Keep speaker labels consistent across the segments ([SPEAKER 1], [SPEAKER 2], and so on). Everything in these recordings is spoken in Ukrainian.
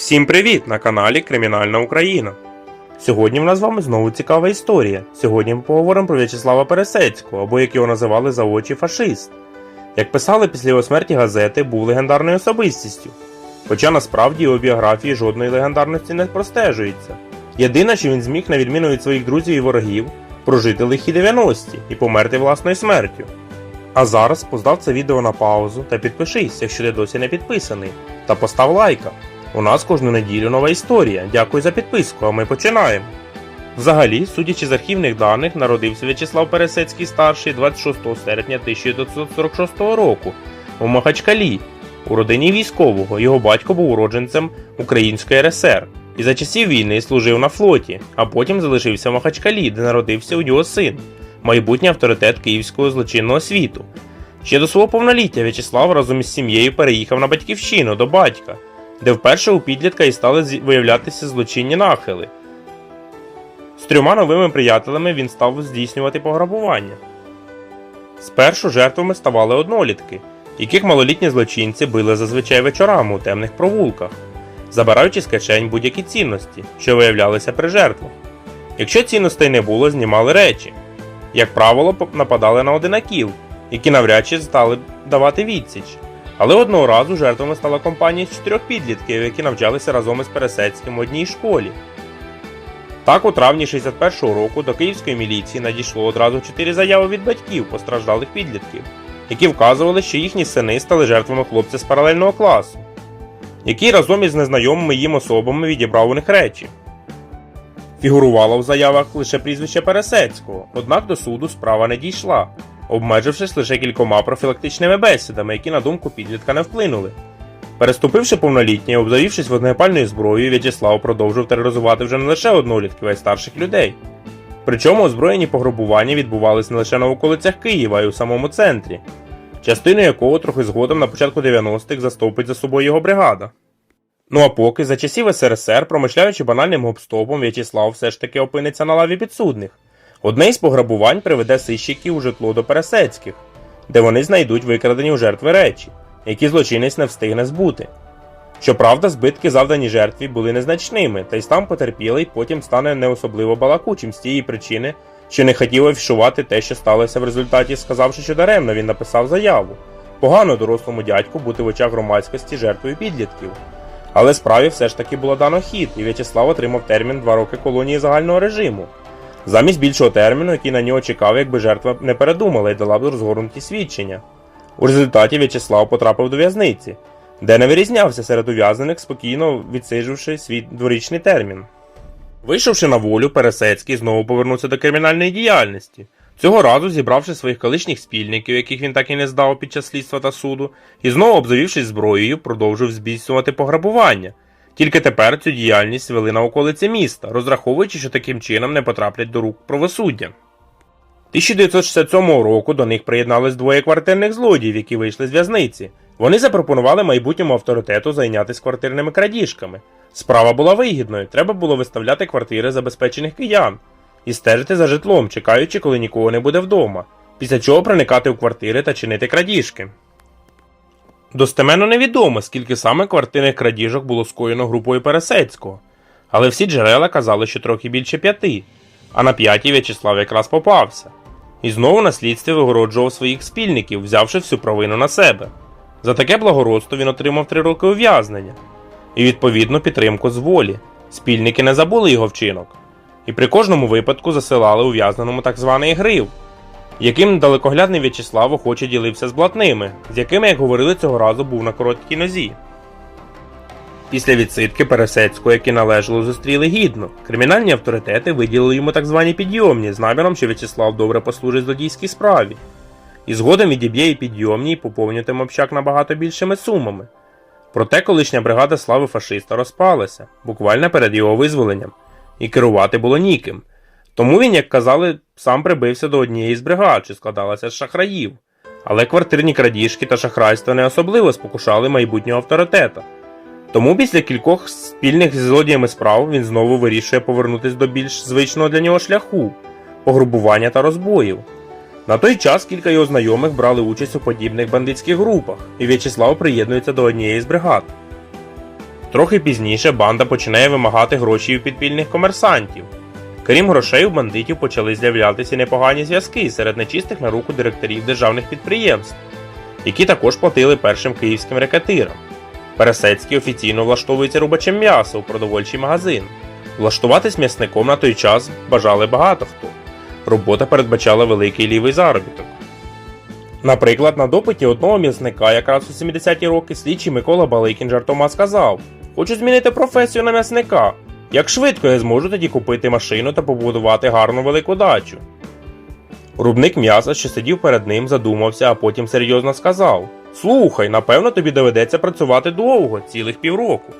[SPEAKER 1] Всім привіт на каналі Кримінальна Україна. Сьогодні в нас з вами знову цікава історія. Сьогодні ми поговоримо про В'ячеслава Пересецького, або як його називали за очі фашист. Як писали після його смерті газети, був легендарною особистістю. Хоча насправді його біографії жодної легендарності не простежується. Єдине, що він зміг, на відміну від своїх друзів і ворогів, прожити лихі 90-ті і померти власною смертю. А зараз постав це відео на паузу та підпишись, якщо ти досі не підписаний, та постав лайка. У нас кожну неділю нова історія. Дякую за підписку, а ми починаємо. Взагалі, судячи з архівних даних, народився В'ячеслав Пересецький старший 26 серпня 1946 року у Махачкалі, у родині військового. Його батько був уродженцем Української РСР і за часів війни служив на флоті, а потім залишився в Махачкалі, де народився у нього син, майбутній авторитет київського злочинного світу. Ще до свого повноліття В'ячеслав разом із сім'єю переїхав на батьківщину до батька, де вперше у підлітка і стали виявлятися злочинні нахили. З трьома новими приятелями він став здійснювати пограбування. Спершу жертвами ставали однолітки, яких малолітні злочинці били зазвичай вечорами у темних провулках, забираючи з кишень будь-які цінності, що виявлялися при жертвах. Якщо цінностей не було, знімали речі. Як правило, нападали на одинаків, які навряд чи стали давати відсіч. Але одного разу жертвами стала компанія з чотирьох підлітків, які навчалися разом із Пересецьким в одній школі. Так, у травні 61-го року до київської міліції надійшло одразу чотири заяви від батьків постраждалих підлітків, які вказували, що їхні сини стали жертвами хлопця з паралельного класу, який разом із незнайомими їм особами відібрав у них речі. Фігурувало в заявах лише прізвище Пересецького, однак до суду справа не дійшла, обмежившись лише кількома профілактичними бесідами, які на думку підлітка не вплинули. Переступивши повнолітнє обзавівшись вогнепальною зброєю, В'ячеслав продовжив тероризувати вже не лише однолітків, а й старших людей. Причому озброєні пограбування відбувались не лише на околицях Києва, а й у самому центрі, частину якого трохи згодом на початку 90-х застовпить за собою його бригада. Ну а поки за часів СРСР, промишляючи банальним гопстопом, В'ячеслав все ж таки опиниться на лаві підсудних. Одне із пограбувань приведе сищиків у житло до Пересецьких, де вони знайдуть викрадені у жертви речі, які злочинець не встигне збути. Щоправда, збитки, завдані жертві, були незначними, та й сам потерпілий потім стане не особливо балакучим з тієї причини, що не хотів афішувати те, що сталося в результаті, сказавши, що даремно він написав заяву. Погано дорослому дядьку бути в очах громадськості жертвою підлітків. Але справі все ж таки було дано хід, і В'ячеслав отримав термін 2 роки колонії загального режиму. Замість більшого терміну, який на нього чекав, якби жертва не передумала і дала б розгорнуті свідчення. У результаті В'ячеслав потрапив до в'язниці, де не вирізнявся серед ув'язнених, спокійно відсиджувавши свій дворічний термін. Вийшовши на волю, Пересецький знову повернувся до кримінальної діяльності. Цього разу зібравши своїх колишніх спільників, яких він так і не здав під час слідства та суду, і знову обзавівшись зброєю, продовжив збільшувати пограбування. Тільки тепер цю діяльність вели на околиці міста, розраховуючи, що таким чином не потраплять до рук правосуддя. 1967 року до них приєднались двоє квартирних злодіїв, які вийшли з в'язниці. Вони запропонували майбутньому авторитету зайнятися квартирними крадіжками. Справа була вигідною, треба було виставляти квартири забезпечених киян і стежити за житлом, чекаючи, коли нікого не буде вдома, після чого проникати у квартири та чинити крадіжки. Достеменно невідомо, скільки саме квартирних крадіжок було скоєно групою Пересецького, але всі джерела казали, що трохи більше п'яти, а на п'ятій В'ячеслав якраз попався. І знову на слідстві вигороджував своїх спільників, взявши всю провину на себе. За таке благородство він отримав три роки ув'язнення і відповідну підтримку з волі. Спільники не забули його вчинок, і при кожному випадку засилали ув'язненому так званий грив, яким далекоглядний В'ячеслав охоче ділився з блатними, з якими, як говорили цього разу, був на короткій нозі. Після відсидки Пересецького, які належало, зустріли гідно. Кримінальні авторитети виділили йому так звані підйомні з наміром, що В'ячеслав добре послужить злодійській справі. І згодом відіб'є і підйомні і поповнюватиме общак набагато більшими сумами. Проте колишня бригада слави фашиста розпалася, буквально перед його визволенням, і керувати було ніким. Тому він, як казали, сам прибився до однієї з бригад, що складалася з шахраїв. Але квартирні крадіжки та шахрайство не особливо спокушали майбутнього авторитета. Тому після кількох спільних зі злодіями справ він знову вирішує повернутися до більш звичного для нього шляху пограбування та розбоїв. На той час кілька його знайомих брали участь у подібних бандитських групах, і В'ячеслав приєднується до однієї з бригад. Трохи пізніше банда починає вимагати гроші у підпільних комерсантів. Крім грошей, у бандитів почали з'являтися непогані зв'язки серед нечистих на руку директорів державних підприємств, які також платили першим київським рекетирам. Пересецький офіційно влаштовується рубачем м'яса у продовольчий магазин. Влаштуватись м'ясником на той час бажали багато хто. Робота передбачала великий лівий заробіток. Наприклад, на допиті одного м'ясника якраз у 70-ті роки слідчий Микола Баликін жартома сказав: Хочу змінити професію на м'ясника. Як швидко я зможу тоді купити машину та побудувати гарну велику дачу. Рубник м'яса, що сидів перед ним, задумався, а потім серйозно сказав: Слухай, напевно, тобі доведеться працювати довго, цілих півроку.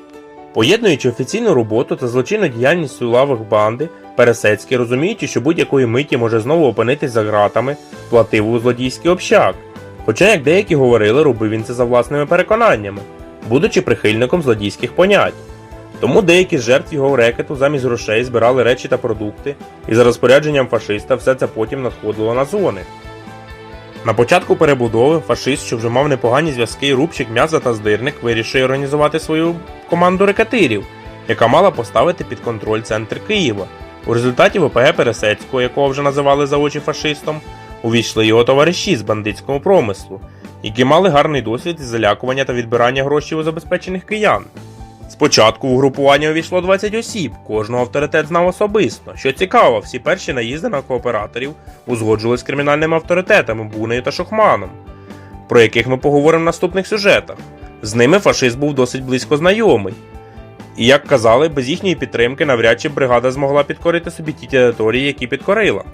[SPEAKER 1] Поєднуючи офіційну роботу та злочинну діяльність у лавах банди, Пересецький, розуміючи, що будь-якої миті може знову опинитись за ґратами, платив у злодійський общак. Хоча, як деякі говорили, робив він це за власними переконаннями, будучи прихильником злодійських понять. Тому деякі з жертв його рекету замість грошей збирали речі та продукти, і за розпорядженням фашиста все це потім надходило на зони. На початку перебудови фашист, що вже мав непогані зв'язки, рубчик м'яса та здирник, вирішує організувати свою команду рекетирів, яка мала поставити під контроль центр Києва. У результаті ВПГ Пересецького, якого вже називали за очі фашистом, увійшли його товариші з бандитського промислу, які мали гарний досвід із залякування та відбирання грошей у забезпечених киян. Спочатку у групування увійшло 20 осіб, кожного авторитет знав особисто. Що цікаво, всі перші наїзди на кооператорів узгоджували з кримінальними авторитетами Бунею та Шохманом, про яких ми поговоримо в наступних сюжетах. З ними фашист був досить близько знайомий. І як казали, без їхньої підтримки навряд чи бригада змогла підкорити собі ті території, які підкорила.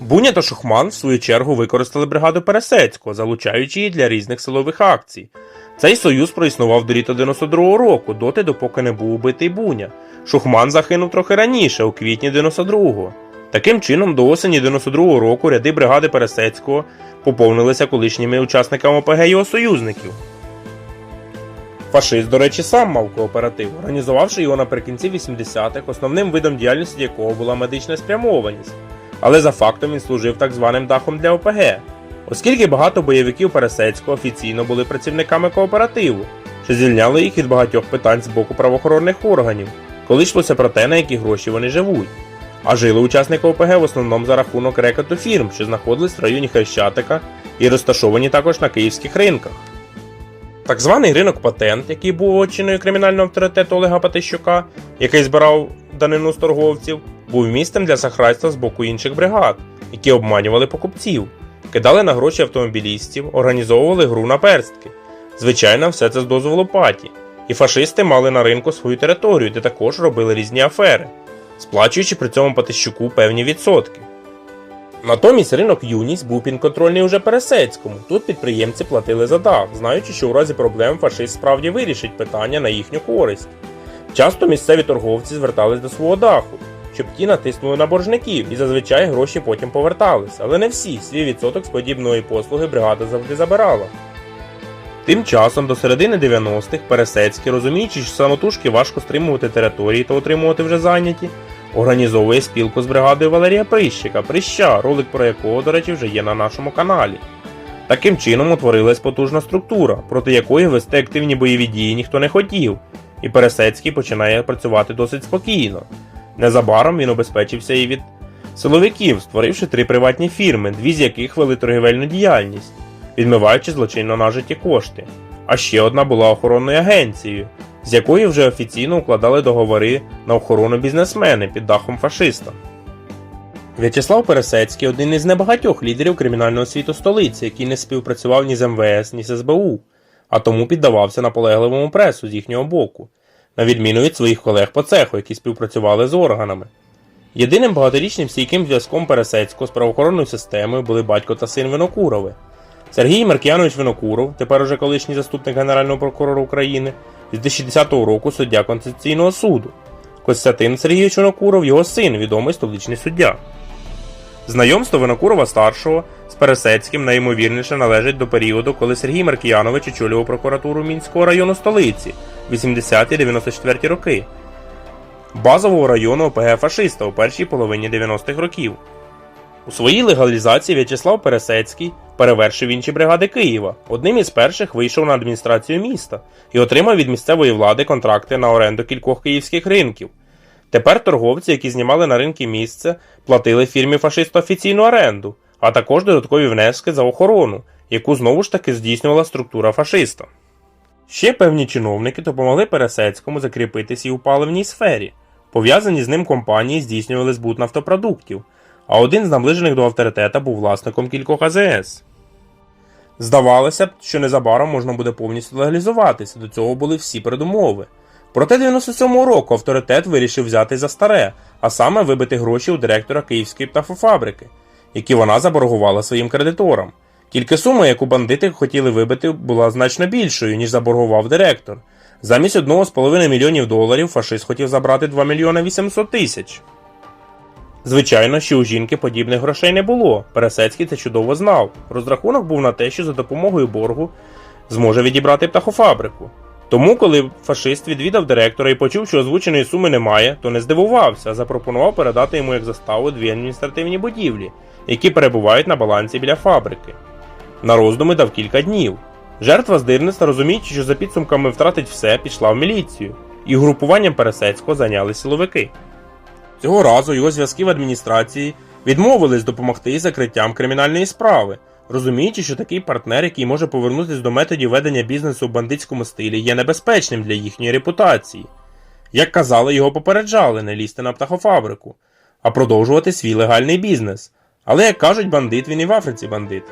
[SPEAKER 1] Буня та Шухман, в свою чергу, використали бригаду Пересецького, залучаючи її для різних силових акцій. Цей союз проіснував до літа 92-го року, доти, допоки не був убитий Буня. Шухман загинув трохи раніше, у квітні 92-го. Таким чином, до осені 92-го року ряди бригади Пересецького поповнилися колишніми учасниками ОПГ його союзників. Фашист, до речі, сам мав кооператив, організувавши його наприкінці 80-х, основним видом діяльності якого була медична спрямованість. Але за фактом він служив так званим дахом для ОПГ, оскільки багато бойовиків Пересецького офіційно були працівниками кооперативу, що звільняли їх від багатьох питань з боку правоохоронних органів, коли йшлося про те, на які гроші вони живуть. А жили учасники ОПГ в основному за рахунок рекету фірм, що знаходились в районі Хрещатика і розташовані також на київських ринках. Так званий ринок патент, який був очиною кримінального авторитету Олега Патищука, який збирав данину з торговців, був місцем для шахрайства з боку інших бригад, які обманювали покупців, кидали на гроші автомобілістів, організовували гру на перстки. Звичайно, все це з дозволу паті. І фашисти мали на ринку свою територію, де також робили різні афери, сплачуючи при цьому Патищуку певні відсотки. Натомість ринок Юність був підконтрольний уже Пересецькому. Тут підприємці платили за дах, знаючи, що у разі проблем фашист справді вирішить питання на їхню користь. Часто місцеві торговці звертались до свого даху, щоб ті натиснули на боржників, і зазвичай гроші потім повертались, але не всі свій відсоток з подібної послуги бригада завжди забирала. Тим часом, до середини 90-х, Пересецький, розуміючи, що самотужки важко стримувати території та утримувати вже зайняті, організовує спілку з бригадою Валерія Прищика, Прища, ролик про якого, до речі, вже є на нашому каналі. Таким чином утворилась потужна структура, проти якої вести активні бойові дії ніхто не хотів, і Пересецький починає працювати досить спокійно. Незабаром він обезпечився і від силовиків, створивши три приватні фірми, дві з яких вели торгівельну діяльність, відмиваючи злочинно нажиті кошти. А ще одна була охоронною агенцією, з якою вже офіційно укладали договори на охорону бізнесмени під дахом фашиста. В'ячеслав Пересецький один із небагатьох лідерів кримінального світу столиці, який не співпрацював ні з МВС, ні з СБУ, а тому піддавався наполегливому пресу з їхнього боку, на відміну від своїх колег по цеху, які співпрацювали з органами. Єдиним багаторічним стійким зв'язком Пересецького з правоохоронною системою були батько та син Винокурови. Сергій Маркіянович Винокуров, тепер уже колишній заступник Генерального прокурора України, з 2010 року суддя Конституційного суду. Костянтин Сергійович Винокуров, його син, відомий столичний суддя. Знайомство Винокурова старшого з Пересецьким найімовірніше належить до періоду, коли Сергій Маркіянович очолював прокуратуру Мінського району столиці 80-94 роки, базового району ОПГ фашиста у першій половині 90-х років. У своїй легалізації В'ячеслав Пересецький перевершив інші бригади Києва. Одним із перших вийшов на адміністрацію міста і отримав від місцевої влади контракти на оренду кількох київських ринків. Тепер торговці, які знімали на ринки місце, платили фірмі фашисту офіційну оренду, а також додаткові внески за охорону, яку знову ж таки здійснювала структура фашиста. Ще певні чиновники допомогли Пересецькому закріпитися і у паливній сфері. Пов'язані з ним компанії здійснювали збут нафтопродуктів, а один з наближених до авторитета був власником кількох АЗС. Здавалося б, що незабаром можна буде повністю легалізуватися, до цього були всі передумови. Проте 97-го року авторитет вирішив взяти за старе, а саме вибити гроші у директора Київської птафофабрики, які вона заборгувала своїм кредиторам. Тільки сума, яку бандити хотіли вибити, була значно більшою, ніж заборгував директор. Замість 1,5 мільйонів доларів фашист хотів забрати 2 мільйони 800 тисяч. Звичайно, що у жінки подібних грошей не було. Пересецький це чудово знав. Розрахунок був на те, що за допомогою боргу зможе відібрати птахофабрику. Тому, коли фашист відвідав директора і почув, що озвученої суми немає, то не здивувався, а запропонував передати йому як заставу дві адміністративні будівлі, які перебувають на балансі біля фабрики. На роздуми дав кілька днів. Жертва здирництва, розуміючи, що за підсумками втратить все, пішла в міліцію, і групуванням Пересецького зайняли силовики. Цього разу його зв'язки в адміністрації відмовились допомогти закриттям кримінальної справи, розуміючи, що такий партнер, який може повернутися до методів ведення бізнесу в бандитському стилі, є небезпечним для їхньої репутації. Як казали, його попереджали не лізти на птахофабрику, а продовжувати свій легальний бізнес. Але, як кажуть, бандит він і в Африці бандит.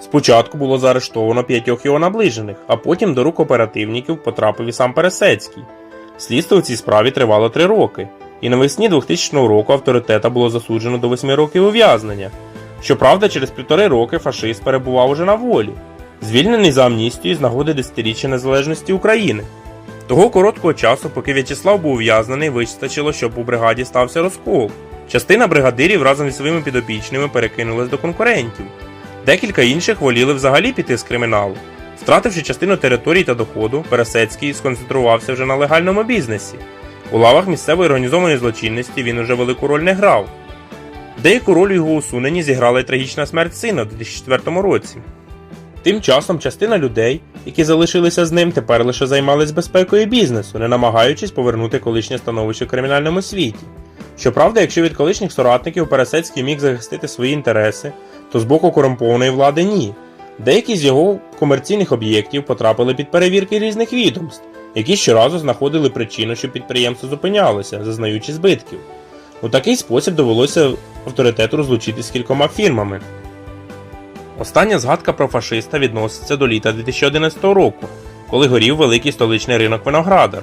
[SPEAKER 1] Спочатку було заарештовано п'ятьох його наближених, а потім до рук оперативників потрапив і сам Пересецький. Слідство в цій справі тривало три роки, і навесні 2000 року авторитета було засуджено до 8 років ув'язнення. Щоправда, через півтори роки фашист перебував уже на волі, звільнений за амністію з нагоди десятиріччя незалежності України. Того короткого часу, поки В'ячеслав був ув'язнений, вистачило, щоб у бригаді стався розкол. Частина бригадирів разом зі своїми підопічними перекинулась до конкурентів. Декілька інших воліли взагалі піти з криміналу. Втративши частину територій та доходу, Пересецький сконцентрувався вже на легальному бізнесі. У лавах місцевої організованої злочинності він уже велику роль не грав. Деяку роль у його усуненні зіграла й трагічна смерть сина у 2004 році. Тим часом частина людей, які залишилися з ним, тепер лише займались безпекою бізнесу, не намагаючись повернути колишнє становище в кримінальному світі. Щоправда, якщо від колишніх соратників Пересецький міг захистити свої інтереси, то з боку корумпованої влади ні. Деякі з його комерційних об'єктів потрапили під перевірки різних відомств, які щоразу знаходили причину, що підприємство зупинялося, зазнаючи збитків. У такий спосіб довелося авторитету розлучитись з кількома фірмами. Остання згадка про фашиста відноситься до літа 2011 року, коли горів великий столичний ринок Виноградар.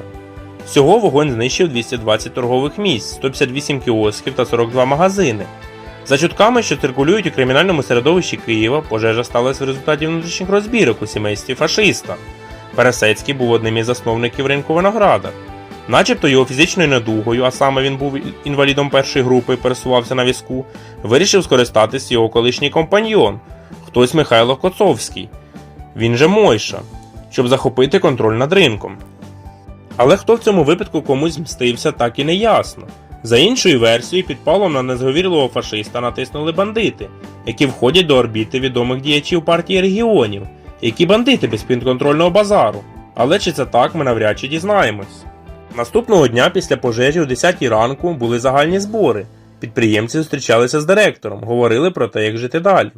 [SPEAKER 1] Всього вогонь знищив 220 торгових місць, 158 кіосків та 42 магазини. За чутками, що циркулюють у кримінальному середовищі Києва, пожежа сталася в результаті внутрішніх розбірок у сімействі фашиста. Пересецький був одним із засновників ринку Виноградар. Начебто його фізичною недугою, а саме він був інвалідом першої групи і пересувався на візку, вирішив скористатись його колишній компаньйон, хтось Михайло Коцовський, він же Мойша, щоб захопити контроль над ринком. Але хто в цьому випадку комусь мстився, так і не ясно. За іншою версією, підпалом на незговірливого фашиста натиснули бандити, які входять до орбіти відомих діячів партії регіонів, які бандити без підконтрольного базару. Але чи це так, ми навряд чи дізнаємось. Наступного дня після пожежі о 10 ранку були загальні збори. Підприємці зустрічалися з директором, говорили про те, як жити далі.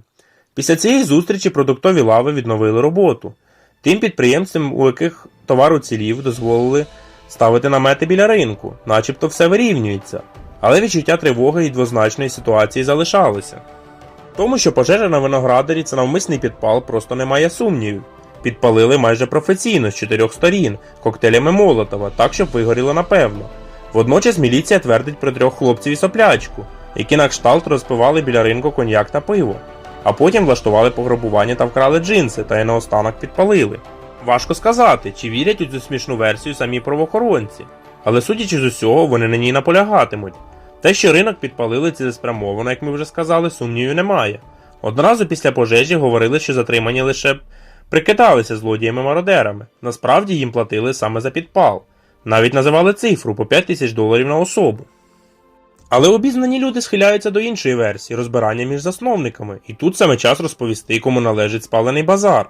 [SPEAKER 1] Після цієї зустрічі продуктові лави відновили роботу. Тим підприємцям, у яких товар уцілів, дозволили ставити намети біля ринку, начебто все вирівнюється. Але відчуття тривоги і двозначної ситуації залишалося. Тому що пожежа на виноградарі це навмисний підпал, просто немає сумнівів. Підпалили майже професійно з чотирьох сторін, коктейлями Молотова, так щоб вигоріло напевно. Водночас міліція твердить про трьох хлопців і соплячку, які на кшталт розпивали біля ринку коньяк та пиво, а потім влаштували пограбування та вкрали джинси та й наостанок підпалили. Важко сказати, чи вірять у цю смішну версію самі правоохоронці, але судячи з усього, вони на ній наполягатимуть. Те, що ринок підпалили цілеспрямовано, як ми вже сказали, сумнівів немає. Одразу після пожежі говорили, що затримані лише прикидалися злодіями-мародерами. Насправді їм платили саме за підпал. Навіть називали цифру по 5 тисяч доларів на особу. Але обізнані люди схиляються до іншої версії розбирання між засновниками, і тут саме час розповісти, кому належить спалений базар.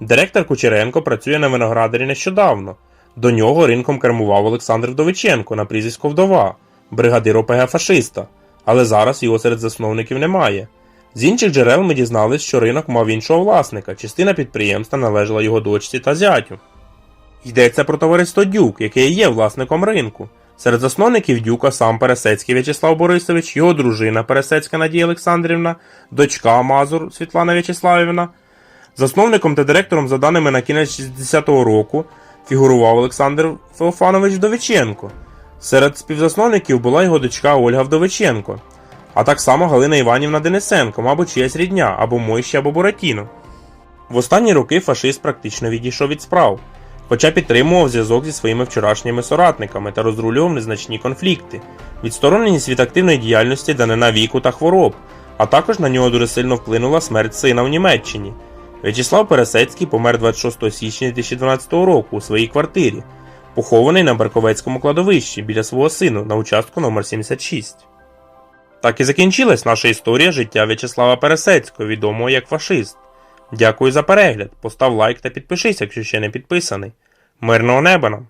[SPEAKER 1] Директор Кучеренко працює на виноградарі нещодавно. До нього ринком кермував Олександр Вдовиченко на прізвисько Вдова, бригадир ОПГ фашиста, але зараз його серед засновників немає. З інших джерел ми дізнались, що ринок мав іншого власника, частина підприємства належала його дочці та зятю. Йдеться про товариство Дюк, яке є власником ринку. Серед засновників Дюка сам Пересецький В'ячеслав Борисович, його дружина Пересецька Надія Олександрівна, дочка Мазур Світлана В'ячеславівна. Засновником та директором, за даними на кінець 60-го року, фігурував Олександр Феофанович Вдовиченко. Серед співзасновників була його дочка Ольга Вдовиченко, а так само Галина Іванівна Денисенко, мабуть, чиясь рідня, або Мойща, або Буратіно. В останні роки фашист практично відійшов від справ, хоча підтримував зв'язок зі своїми вчорашніми соратниками та розрулював незначні конфлікти, відстороненість від активної діяльності данина віку та хвороб, а також на нього дуже сильно вплинула смерть сина в Німеччині. В'ячеслав Пересецький помер 26 січня 2012 року у своїй квартирі, похований на Барковецькому кладовищі біля свого сину на участку номер 76. Так і закінчилась наша історія життя В'ячеслава Пересецького, відомого як фашист. Дякую за перегляд. Постав лайк та підпишись, якщо ще не підписаний. Мирного неба нам!